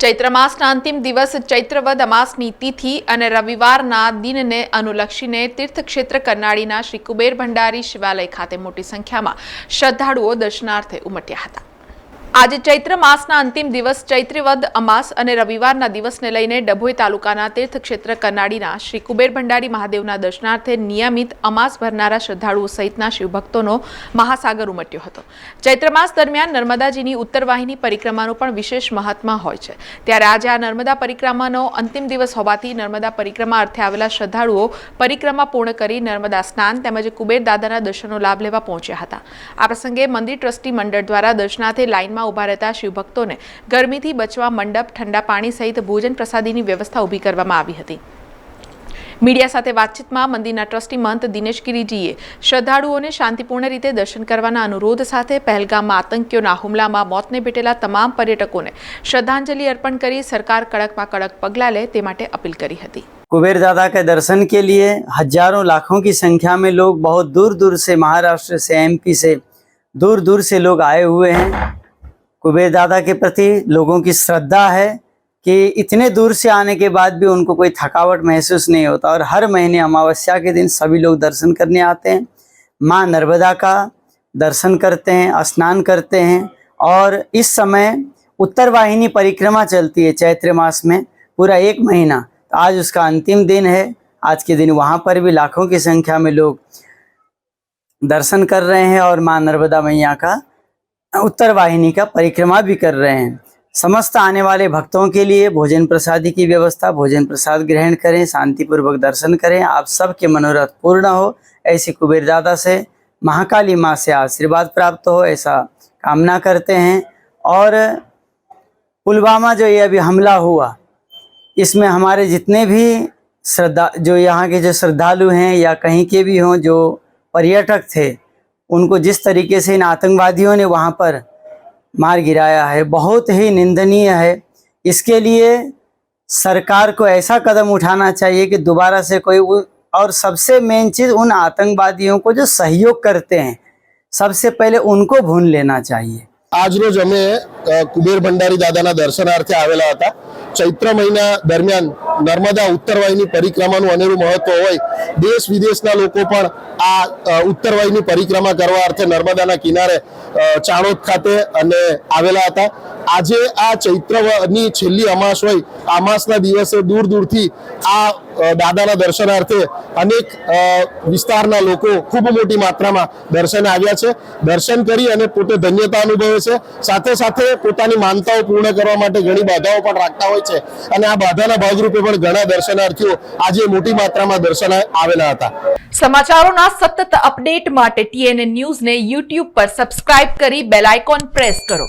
ચૈત્ર માસના અંતિમ દિવસ ચૈત્રવદ અમાસની તિથિ અને રવિવારના દિનને અનુલક્ષીને તીર્થક્ષેત્ર કરનાળીના શ્રી કુબેર ભંડારી શિવાલય ખાતે મોટી સંખ્યામાં શ્રદ્ધાળુઓ દર્શનાર્થે ઉમટ્યા હતા. આજે ચૈત્ર માસના અંતિમ દિવસ ચૈત્રવદ, અમાસ અને રવિવારના દિવસને લઈને ડભોઈ તાલુકાના તીર્થક્ષેત્ર કરનાળીના શ્રી કુબેર ભંડારી મહાદેવના દર્શનાર્થે નિયમિત અમાસ ભરનારા શ્રદ્ધાળુઓ સહિતના શિવભક્તોનો મહાસાગર ઉમટ્યો હતો. ચૈત્ર માસ દરમિયાન નર્મદાજીની ઉત્તરવાહિની પરિક્રમાનું પણ વિશેષ મહાત્મા હોય છે. ત્યારે આજે આ નર્મદા પરિક્રમાનો અંતિમ દિવસ હોવાથી નર્મદા પરિક્રમા અર્થે આવેલા શ્રદ્ધાળુઓ પરિક્રમા પૂર્ણ કરી નર્મદા સ્નાન તેમજ કુબેર દાદાના દર્શનનો લાભ લેવા પહોંચ્યા હતા. આ પ્રસંગે મંદિર ટ્રસ્ટી મંડળ દ્વારા દર્શનાર્થે લાઇનમાં ઉભા રહેતા શિવભક્તોને ગરમીથી બચવા મંડપ ઠંડા પાણી સહિત ભોજન પ્રસાદીની વ્યવસ્થા ઊભી કરવામાં આવી હતી મીડિયા સાથે વાતચીતમાં મંદિરના ટ્રસ્ટી મહંત દિનેશ ગિરીજીએ શ્રદ્ધાળુઓને શાંતિપૂર્ણ રીતે દર્શન કરવાના અનુરોધ સાથે પહેલગામમાં આતંકીઓના હુમલામાં મોતને ભેટેલા તમામ પર્યટકોને શ્રદ્ધાંજલિ અર્પણ કરી સરકાર કડકમાં કડક પગલાં લે તે માટે અપીલ કરી હતી कुबेर दादा के दर्शन के लिए हजारों लाखों की संख्या में लोग बहुत दूर दूर से महाराष्ट्र से एमपी से दूर दूर से लोग आए हुए हैं कुबेर दादा के प्रति लोगों की श्रद्धा है कि इतने दूर से आने के बाद भी उनको कोई थकावट महसूस नहीं होता और हर महीने अमावस्या के दिन सभी लोग दर्शन करने आते हैं। माँ नर्मदा का दर्शन करते हैं, स्नान करते हैं और इस समय उत्तर वाहिनी परिक्रमा चलती है चैत्र मास में, पूरा एक महीना। आज उसका अंतिम दिन है, आज के दिन वहाँ पर भी लाखों की संख्या में लोग दर्शन कर रहे हैं और माँ नर्मदा मैया का उत्तर वाहिनी का परिक्रमा भी कर रहे हैं। समस्त आने वाले भक्तों के लिए भोजन प्रसादी की व्यवस्था, भोजन प्रसाद ग्रहण करें, शांतिपूर्वक दर्शन करें। आप सबके मनोरथ पूर्ण हो, ऐसी कुबेर दादा से, महाकाली माँ से आशीर्वाद प्राप्त हो, ऐसा कामना करते हैं। और पुलवामा जो ये अभी हमला हुआ, इसमें हमारे जितने भी श्रद्धा, जो यहाँ के जो श्रद्धालु हैं या कहीं के भी हों, जो पर्यटक थे उनको जिस तरीके से इन आतंकवादियों ने वहाँ पर मार गिराया है, बहुत ही निंदनीय है। इसके लिए सरकार को ऐसा कदम उठाना चाहिए कि दोबारा से कोई और सबसे मेन चीज़ उन आतंकवादियों को जो सहयोग करते हैं, सबसे पहले उनको भून लेना चाहिए। આજરોજ અમે કુબેર ભંડારી દાદાના દર્શનાર્થે આવેલા હતા. ચૈત્ર મહિના દરમિયાન નર્મદા ઉત્તરવાહિની પરિક્રમાનું અનેરું મહત્વ હોય, દેશ વિદેશના લોકો પણ આ ઉત્તરવાહિની પરિક્રમા કરવા અર્થે નર્મદાના કિનારે ચાણોદ ખાતે અને આવેલા હતા. આજે આ ચૈત્રની છેલ્લી અમાસ હોય, અમાસના દિવસે દૂર દૂરથી આ દાદાના દર્શનાર્થે અનેક વિસ્તારના લોકો ખૂબ મોટી માત્રામાં દર્શન આવ્યા છે. દર્શન કરી અને પોતે ધન્યતા અનુભવે છે. સાથે સાથે પોતાની માનતાઓ પૂર્ણ કરવા માટે ઘણી બાધાઓ પણ રાખતા હોય છે. અને આ બાધાના ભાગરૂપે પણ ઘણા દર્શનાર્થીઓ આજે મોટી માત્રામાં દર્શન આવેલા હતા. સમાચારોના સતત અપડેટ માટે ટીએનએ ન્યૂઝને યુટ્યુબ પર સબસ્ક્રાઇબ કરી બેલ આઇકોન પ્રેસ કરો.